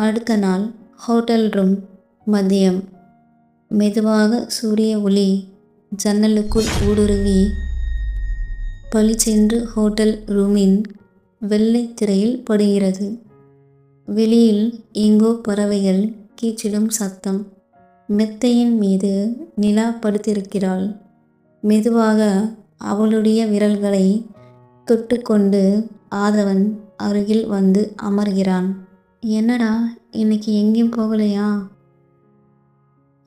அடுத்த நாள் hotel room மதியம். மெதுவாக சூரிய ஒளி ஜன்னலுக்குள் ஊடுருவி பளிச்சென்று ஹோட்டல் ரூமின் வெள்ளை திரையில் படுகிறது. வெளியில் எங்கோ பறவைகள் கீச்சிடும் சத்தம். மெத்தையின் மீது நிலா படுத்திருக்கிறாள். மெதுவாக அவளுடைய விரல்களை தொட்டுக்கொண்டு ஆதவன் அருகில் வந்து அமர்கிறான். என்னடா இன்னைக்கு எங்கேயும் போகலையா?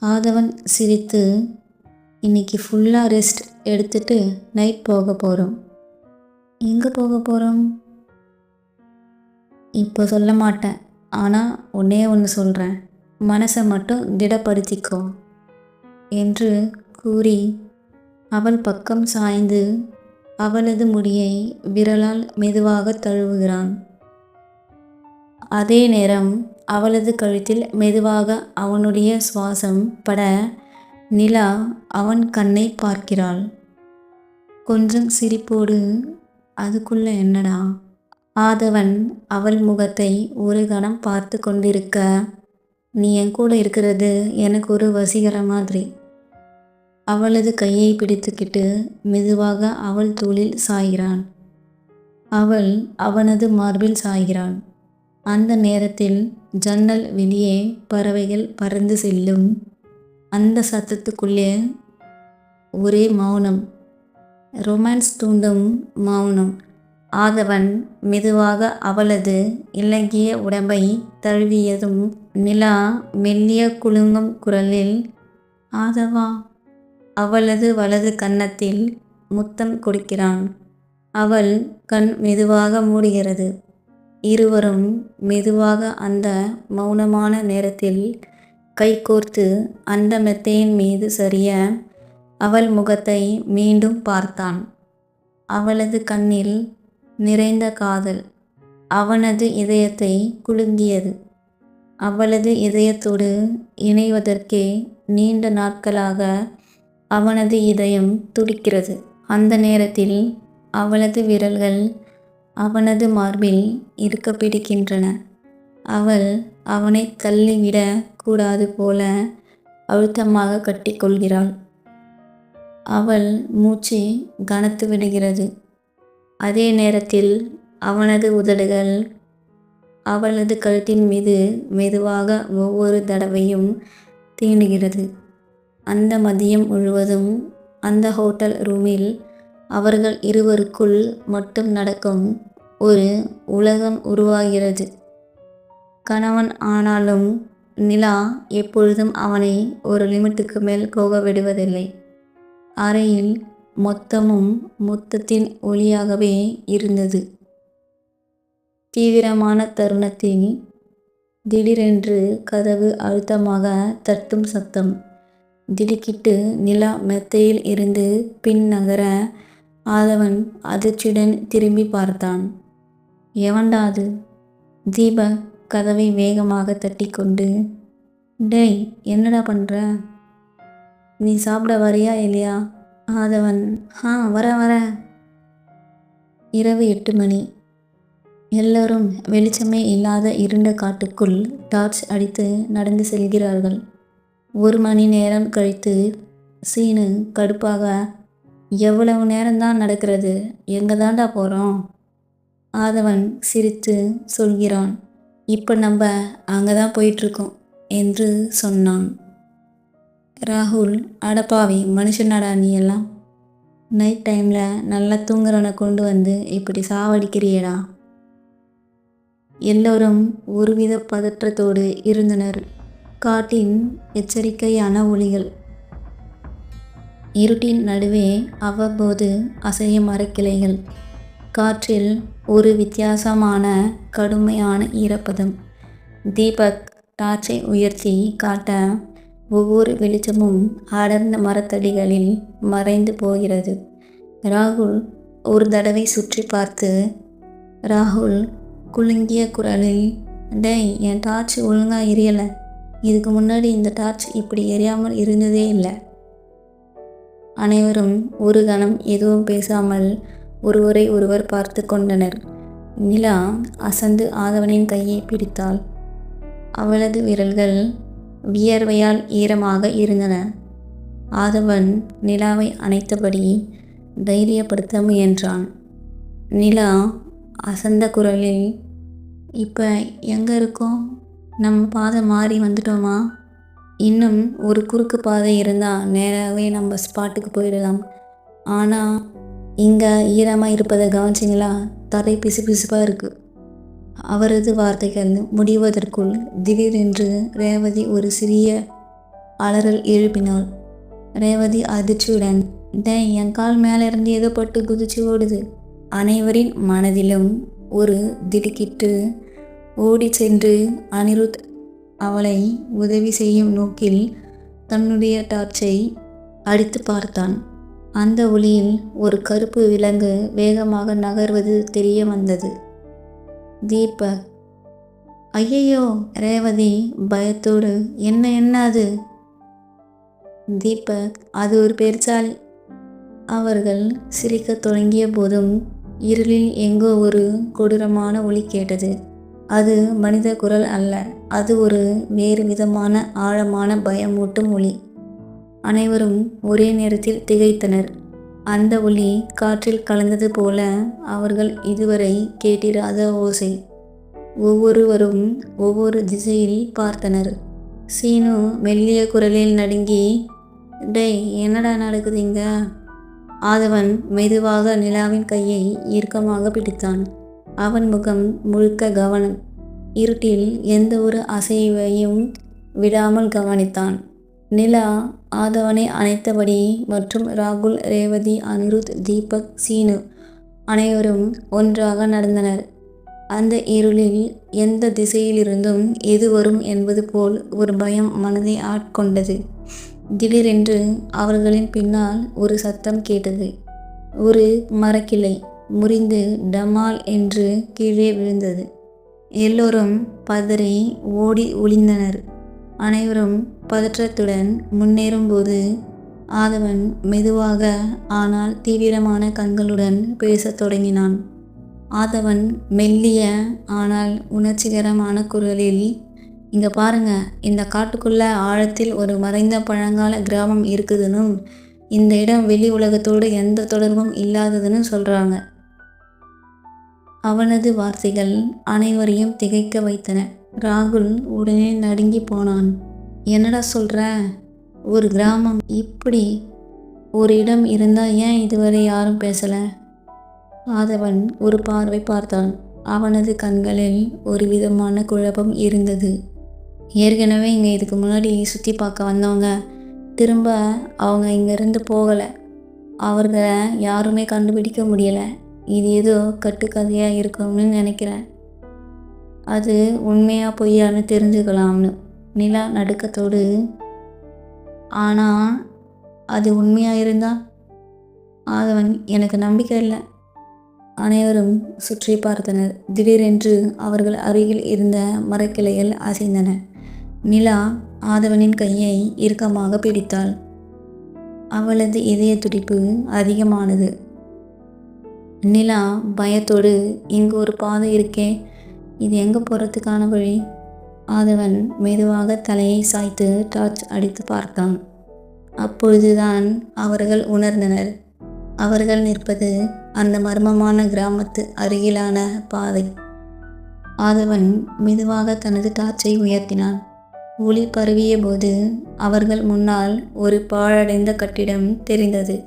ஆதவன் சிரித்து இன்னைக்கு ஃபுல்லாக ரெஸ்ட் எடுத்துட்டு நைட் போக போகிறோம் எங்கே போக போகிறோம் இப்போ சொல்ல மாட்டேன். ஆனால் ஒன்றே ஒன்று சொல்கிறேன் மனசை மட்டும் திடப்படுத்திக்கோ என்று கூறி அவள் பக்கம் சாய்ந்து அவளது முடியை விரலால் மெதுவாக தழுவுகிறான். அதே நேரம் அவளது கழுத்தில் மெதுவாக அவனுடைய சுவாசம் பட நிலா அவன் கண்ணை பார்க்கிறாள். கொஞ்சம் சிரிப்போடு அதுக்குள்ள என்னடா ஆதவன் அவள் முகத்தை ஒரு கணம் பார்த்து கொண்டிருக்க நீ என் கூட இருக்கிறது எனக்கு ஒரு வசீகர மாதிரி அவளது கையை பிடித்துக்கிட்டு மெதுவாக அவள் தோளில் சாய்கிறான் அவள் அவனது மார்பில் சாய்கிறாள். அந்த நேரத்தில் ஜன்னல் வெளியே பறவைகள் பறந்து செல்லும். அந்த சத்தத்துக்குள்ளே ஒரே மௌனம். ரொமான்ஸ் தூண்டும் மௌனம். ஆதவன் மெதுவாக அவளது இலங்கிய உடம்பை தழுவியதும் நிலா மெல்லிய குலுங்கும் குரலில் ஆதவா அவளது வலது கன்னத்தில் முத்தம் கொடுக்கிறான். அவள் கண் மெதுவாக மூடுகிறது. இருவரும் மெதுவாக அந்த மௌனமான நேரத்தில் கைகோர்த்து அந்த மெத்தையின் மீது சரிய அவள் முகத்தை மீண்டும் பார்த்தான். அவளது கண்ணில் நிறைந்த காதல் அவனது இதயத்தை குலுங்கியது. அவளது இதயத்தோடு இணைவதற்கே நீண்ட நாட்களாக அவனது இதயம் துடிக்கிறது. அந்த நேரத்தில் அவளது விரல்கள் அவனது மார்பில் இருக்க பிடிக்கின்றன. அவள் அவனை தள்ளிவிட கூடாது போல அழுத்தமாக கட்டிக்கொள்கிறாள். அவள் மூச்சு கனத்து விடுகிறது. அதே நேரத்தில் அவனது உதடுகள் அவளது கழுத்தின் மீது மெதுவாக ஒவ்வொரு தடவையும் தீண்டுகிறது. அந்த மதியம் முழுவதும் அந்த ஹோட்டல் ரூமில் அவர்கள் இருவருக்குள் மட்டும் நடக்கும் ஒரு உலகம் உருவாகிறது. கணவன் ஆனாலும் நிலா எப்பொழுதும் அவனை ஒரு லிமிட்டுக்கு மேல் போக விடுவதில்லை. அறையில் மொத்தமும் மொத்தத்தின் ஒளியாகவே இருந்தது. தீவிரமான தருணத்தில் திடீரென்று கதவு அழுத்தமாக தட்டும் சத்தம். திடுக்கிட்டு நிலா மெத்தையில் இருந்து பின் நகர ஆதவன் அதிர்ச்சியுடன் திரும்பி பார்த்தான். எவன்டா அது தீப கதவை வேகமாக தட்டி கொண்டு டேய் என்னடா பண்ணுற நீ சாப்பிட வரியா இல்லையா? ஆதவன் ஆ வர வர. இரவு எட்டு மணி. எல்லோரும் வெளிச்சமே இல்லாத இருண்ட காட்டுக்குள் டார்ச் அடித்து நடந்து செல்கிறார்கள். ஒரு மணி நேரம் கழித்து சீனு கடுப்பாக எவ்வளவு நேரம்தான் நடக்கிறது? எங்கே தாண்டா போகிறோம் ஆதவன் சிரித்து சொல்கிறான் இப்போ நம்ம அங்கே தான் போயிட்டுருக்கோம் என்று சொன்னான். ராகுல் அடப்பாவி மனுஷனாடா நீ எல்லாம்? நைட் டைமில் நல்லா தூங்குறவனை கொண்டு வந்து இப்படி சாவடிக்கிறியடா? எல்லோரும் ஒருவித பதற்றத்தோடு இருந்தனர். காட்டின் எச்சரிக்கையான ஒளிகள் இருட்டின் நடுவே அவ்வப்போது அசையும் மரக்கிளைகள் காற்றில் ஒரு வித்தியாசமான கடுமையான ஈரப்பதம். தீபக் டார்ச்சை உயர்த்தி காட்ட ஒவ்வொரு வெளிச்சமும் அடர்ந்த மரத்தடிகளில் மறைந்து போகிறது. ராகுல் ஒரு தடவை சுற்றி பார்த்து ராகுல் குலுங்கிய குரலில் டேய் என் டார்ச் ஒழுங்காக எரியலை. இதுக்கு முன்னாடி இந்த டார்ச் இப்படி எரியாமல் இருந்ததே இல்லை. அனைவரும் ஒரு கணம் எதுவும் பேசாமல் ஒருவரை ஒருவர் பார்த்து கொண்டனர். நிலா அசந்து ஆதவனின் கையை பிடித்தாள். அவளது விரல்கள் வியர்வையால் ஈரமாக இருந்தன. ஆதவன் நிலாவை அணைத்தபடி தைரியப்படுத்த முயன்றான். நிலா அசந்த குரலில் இப்போ எங்கே இருக்கோம்? நம்ம பாதை மாறி வந்துட்டோமா? இன்னும் ஒரு குறுக்கு பாதை இருந்தால் நேராகவே நம்ம ஸ்பாட்டுக்கு போயிடலாம். ஆனால் இங்கே ஈரமாக இருப்பதை கவனிச்சிங்களா? தரை பிசு பிசுப்பாக இருக்குது அவரது வார்த்தைகள் முடிவதற்குள் திடீரென்று ரேவதி ஒரு சிறிய அலறல் எழுப்பினாள். ரேவதி அதிர்ச்சியுடன் டேய் என் கால் மேலே இருந்து ஏதோ பட்டு குதிச்சு ஓடுது. அனைவரின் மனதிலும் ஒரு திடுக்கிட்டு ஓடி சென்று அனிருத் அவளை உதவி செய்யும் நோக்கில் தன்னுடைய டார்ச்சை அடித்து பார்த்தான். அந்த ஒளியில் ஒரு கருப்பு விலங்கு வேகமாக நகர்வது தெரிய வந்தது. தீபக் ஐயையோ ரேவதி பயத்தோடு என்ன என்ன அது? தீபக் அது ஒரு பெருசால் அவர்கள் சிரிக்கத் தொடங்கிய போதும் இருளில் எங்கோ ஒரு கொடூரமான ஒளி கேட்டது. அது மனித குரல் அல்ல. அது ஒரு வேறு விதமான ஆழமான பயமூட்டும் ஒளி. அனைவரும் ஒரே நேரத்தில் திகைத்தனர். அந்த ஒளி காற்றில் கலந்தது போல அவர்கள் இதுவரை கேட்டிராத ஓசை. ஒவ்வொருவரும் ஒவ்வொரு திசையில் பார்த்தனர். சீனு மெல்லிய குரலில் நடுங்கி டேய் என்னடா நடக்குது இங்க? ஆதவன் மெதுவாக நிலாவின் கையை இறுக்கமாக பிடித்தான். அவன் முகம் முழுக்க கவனம் இருட்டில் எந்த ஒரு அசைவையும் விடாமல் கவனித்தான். நிலா ஆதவனை அணைத்தபடி மற்றும் ராகுல் ரேவதி அனிருத் தீபக் சீனு அனைவரும் ஒன்றாக நடந்தனர். அந்த இருளில் எந்த திசையிலிருந்தும் எது வரும் என்பது போல் ஒரு பயம் மனதை ஆட்கொண்டது. திடீரென்று அவர்களின் பின்னால் ஒரு சத்தம் கேட்டது. ஒரு மரக்கிளை. முறிந்து டமால் என்று கீழே விழுந்தது. எல்லோரும் பதறி ஓடி ஒளிந்தனர். அனைவரும் பதற்றத்துடன் முன்னேறும்போது ஆதவன் மெதுவாக ஆனால் தீவிரமான கண்களுடன் பேசத் தொடங்கினான். ஆதவன் மெல்லிய ஆனால் உணர்ச்சிகரமான குரலில் இங்கே பாருங்க இந்த காட்டுக்குள்ள ஆழத்தில் ஒரு மறைந்த பழங்கால கிராமம் இருக்குதுன்னு இந்த இடம் வெளி உலகத்தோடு எந்த தொடர்பும் இல்லாததுன்னு சொல்கிறாங்க அவனது வார்த்தைகள் அனைவரையும் திகைக்க வைத்தன. ராகுல் உடனே நடுங்கி போனான். என்னடா சொல்கிற ஒரு கிராமம். இப்படி ஒரு இடம் இருந்தால் ஏன் இதுவரை யாரும் பேசலை? ஆதவன் ஒரு பார்வை பார்த்தான். அவனது கண்களில் ஒரு விதமான குழப்பம் இருந்தது. ஏற்கனவே இங்கே இதுக்கு முன்னாடி சுற்றி பார்க்க வந்தவங்க. திரும்ப அவங்க இங்கேருந்து போகலை. அவர்களை யாருமே கண்டுபிடிக்க முடியலை. இது ஏதோ கட்டுக்கதையாக இருக்கும்னு நினைக்கிறேன். அது உண்மையாக பொய்யான்னு தெரிஞ்சுக்கலாம்னு. நிலா நடுக்கத்தோடு ஆனால் அது உண்மையாக இருந்தால் ஆதவன் எனக்கு நம்பிக்கை இல்லை. அனைவரும் சுற்றி பார்த்தனர். திடீரென்று அவர்கள் அருகில் இருந்த மரக்கிளைகள் அசைந்தன நிலா ஆதவனின் கையை இறுக்கமாக பிடித்தாள். அவளது இதய துடிப்பு அதிகமானது. நிலா பயத்தோடு இங்கு ஒரு பாதை இருக்கே இது எங்கே போகிறதுக்கான வழி? ஆதவன் மெதுவாக தலையை சாய்த்து டார்ச் அடித்து பார்த்தான். அப்பொழுதுதான் அவர்கள் உணர்ந்தனர். அவர்கள் நிற்பது அந்த மர்மமான கிராமத்து அருகிலான பாதை. ஆதவன் மெதுவாக தனது டார்ச்சை உயர்த்தினான். ஒளி பரவிய போது அவர்கள் முன்னால் ஒரு பாழடைந்த கட்டிடம் தெரிந்தது.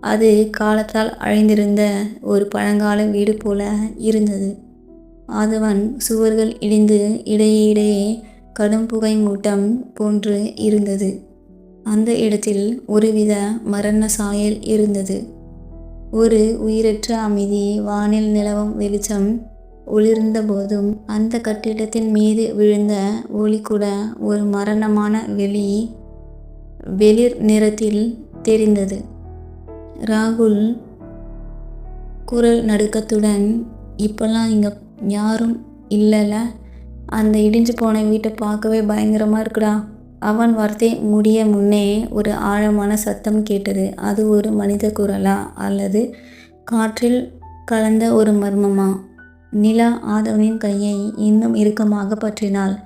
அது காலத்தால் அழிந்திருந்த ஒரு பழங்கால வீடு போல இருந்தது. ஆதவன் சுவர்கள் இடிந்து இடையே இடையே கடும் புகை மூட்டம் போன்று இருந்தது. அந்த இடத்தில் ஒருவித மரண சாயல் இருந்தது. ஒரு உயிரற்ற அமைதி வானில் நிலவும் வெளிச்சம் ஒளிர்ந்த போதும் அந்த கட்டிடத்தின் மீது விழுந்த ஒளி கூட ஒரு மரணமான வெளி வெளிர் நிறத்தில் தெரிந்தது. ராகுல் குரல் நடுக்கத்துடன் இப்போல்லாம் இங்கே யாரும் இல்லைல்ல அந்த இடிஞ்சு போன வீட்டை பார்க்கவே பயங்கரமாக இருக்குடா. அவன் வார்த்தை முடிய முன்னே ஒரு ஆழமான சத்தம் கேட்டது. அது ஒரு மனித குரலா அல்லது காற்றில் கலந்த ஒரு மர்மமா? நிலா ஆதவனின் கையை இன்னும் இறுக்கமாக பற்றினாள்.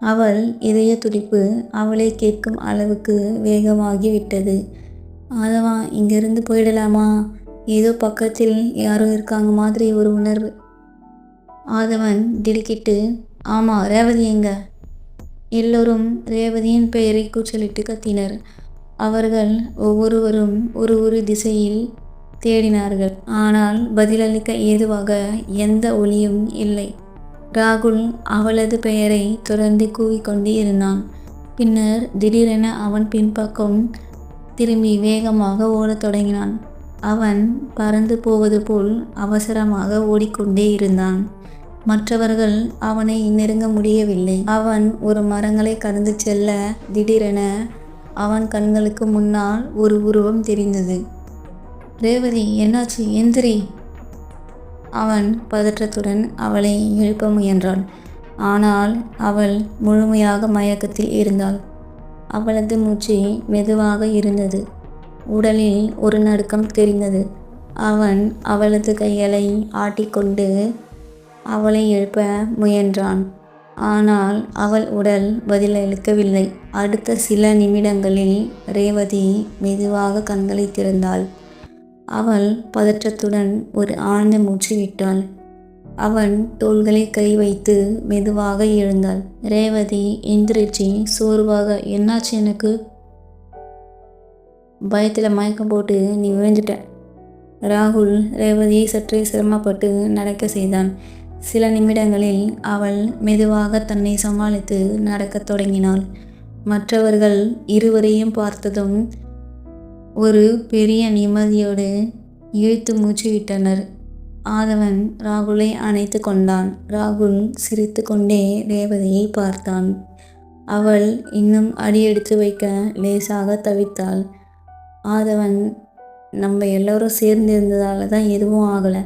அவள் இதய துடிப்பு அவளை கேட்கும் அளவுக்கு வேகமாகி விட்டது ஆதவா இங்கேருந்து போயிடலாமா? ஏதோ பக்கத்தில் யாரோ இருக்காங்க மாதிரி ஒரு உணர்வு. ஆதவன் திடுக்கிட்டு ஆமாம் ரேவதி எங்க? எல்லோரும் ரேவதியின் பெயரை கூச்சலிட்டு கத்தினர். அவர்கள் ஒவ்வொருவரும் ஒரு ஒரு திசையில் தேடினார்கள். ஆனால் பதிலளிக்க ஏதுவாக எந்த ஒளியும் இல்லை. ராகுல் அவளது பெயரை தொடர்ந்து கூவிக்கொண்டே இருந்தான். பின்னர் திடீரென அவன் பின்பக்கம் திரும்பி வேகமாக ஓடத் தொடங்கினான். அவன் பறந்து போவது போல் அவசரமாக ஓடிக்கொண்டே இருந்தான். மற்றவர்கள் அவனை நெருங்க முடியவில்லை. அவன் ஒரு மரங்களை கடந்து செல்ல திடீரென அவன் கண்களுக்கு முன்னால் ஒரு உருவம் தெரிந்தது. ரேவதி என்னாச்சு? எந்திரி! அவன் பதற்றத்துடன் அவளை எழுப்ப முயன்றான். ஆனால் அவள் முழுமையாக மயக்கத்தில் இருந்தாள். அவளது மூச்சு மெதுவாக இருந்தது. உடலில் ஒரு நடுக்கம் தெரிந்தது. அவன் அவளது கைகளை ஆட்டிக்கொண்டு அவளை எழுப்ப முயன்றான். ஆனால் அவள் உடல் பதிலளிக்கவில்லை. அடுத்த சில நிமிடங்களில் ரேவதி மெதுவாக கண்களை திறந்தாள். அவள் பதற்றத்துடன் ஒரு ஆழ்ந்த மூச்சு விட்டாள். அவன் தோள்களை கை வைத்து மெதுவாக எழுந்தாள். ரேவதி எந்திரிச்சு சோர்வாக என்னாச்சு எனக்கு? பயத்தில் மயக்கம் போட்டு நீ விழுந்துட்ட. ராகுல் ரேவதியை சற்றே சிரமப்பட்டு நடக்க செய்தான். சில நிமிடங்களில் அவள் மெதுவாக தன்னை சமாளித்து நடக்கத் தொடங்கினாள். மற்றவர்கள் இருவரையும் பார்த்ததும் ஒரு பெரிய நிம்மதியோடு இழுத்து மூச்சு விட்டனர் ஆதவன் ராகுலை அணைத்து கொண்டான். ராகுல் சிரித்து கொண்டே ரேவதியை பார்த்தான். அவள் இன்னும் அடியெடுத்து வைக்க லேசாக தவித்தாள். ஆதவன் நம்ம எல்லோரும் சேர்ந்து இருந்ததால தான் எதுவும் ஆகலை.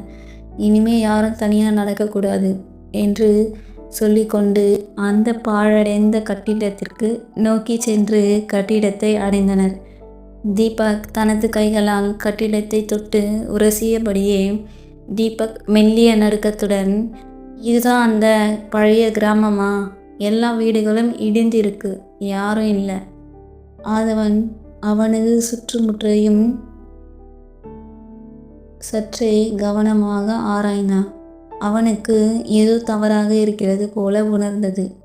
இனிமே யாரும் தனியாக நடக்கக்கூடாது என்று சொல்லிக்கொண்டு அந்த பாழடைந்த கட்டிடத்திற்கு நோக்கி சென்று கட்டிடத்தை அடைந்தனர். தீபக் தனது கைகளால் கட்டிடத்தை தொட்டு உரசியபடியே தீபக் மெல்லிய நடுக்கத்துடன் இதுதான் அந்த பழைய கிராமமா? எல்லா வீடுகளும் இடிந்திருக்கு யாரும் இல்லை. ஆதவன் அவனது சுற்றுமுற்றையும் சற்றே கவனமாக ஆராய்ந்தான். அவனுக்கு ஏதோ தவறாக இருக்கிறது போல உணர்ந்தது.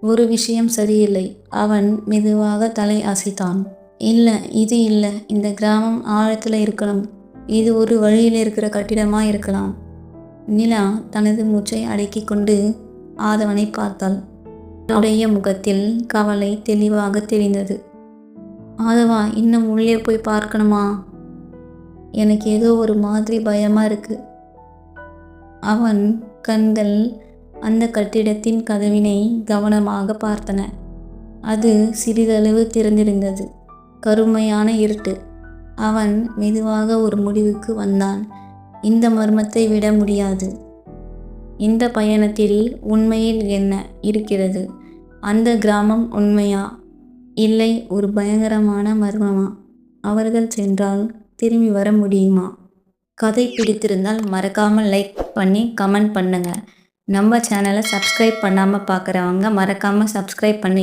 ஒரு விஷயம் சரியில்லை. அவன் மெதுவாக தலை அசைத்தான். இல்லை இது இல்லை. இந்த கிராமம் ஆழத்தில் இருக்கணும். இது ஒரு வழியில் இருக்கிற கட்டிடமாக இருக்கலாம். நிலா தனது மூச்சை அடக்கி கொண்டு ஆதவனை பார்த்தாள். அவருடைய முகத்தில் கவலை தெளிவாக தெரிந்தது. ஆதவா இன்னும் உள்ளே போய் பார்க்கணுமா? எனக்கு ஏதோ ஒரு மாதிரி பயமாக இருக்கு. அவன் கண்கள் அந்த கட்டிடத்தின் கதவினை கவனமாக பார்த்தன. அது சிறிதளவு திறந்திருந்தது. கருமையான இருட்டு. அவன் மெதுவாக ஒரு முடிவுக்கு வந்தான். இந்த மர்மத்தை விட முடியாது. இந்த பயணத்தில் உண்மையில் என்ன இருக்கிறது? அந்த கிராமம் உண்மையா? இல்லை ஒரு பயங்கரமான மர்மமா? அவர்கள் சென்றால் திரும்பி வர முடியுமா? கதை பிடித்திருந்தால் மறக்காமல் லைக் பண்ணி கமெண்ட் பண்ணுங்கள் நம்ம சேனலை சப்ஸ்கிரைப் பண்ணாமல் பார்க்குறவங்க மறக்காமல் சப்ஸ்கிரைப் பண்ணி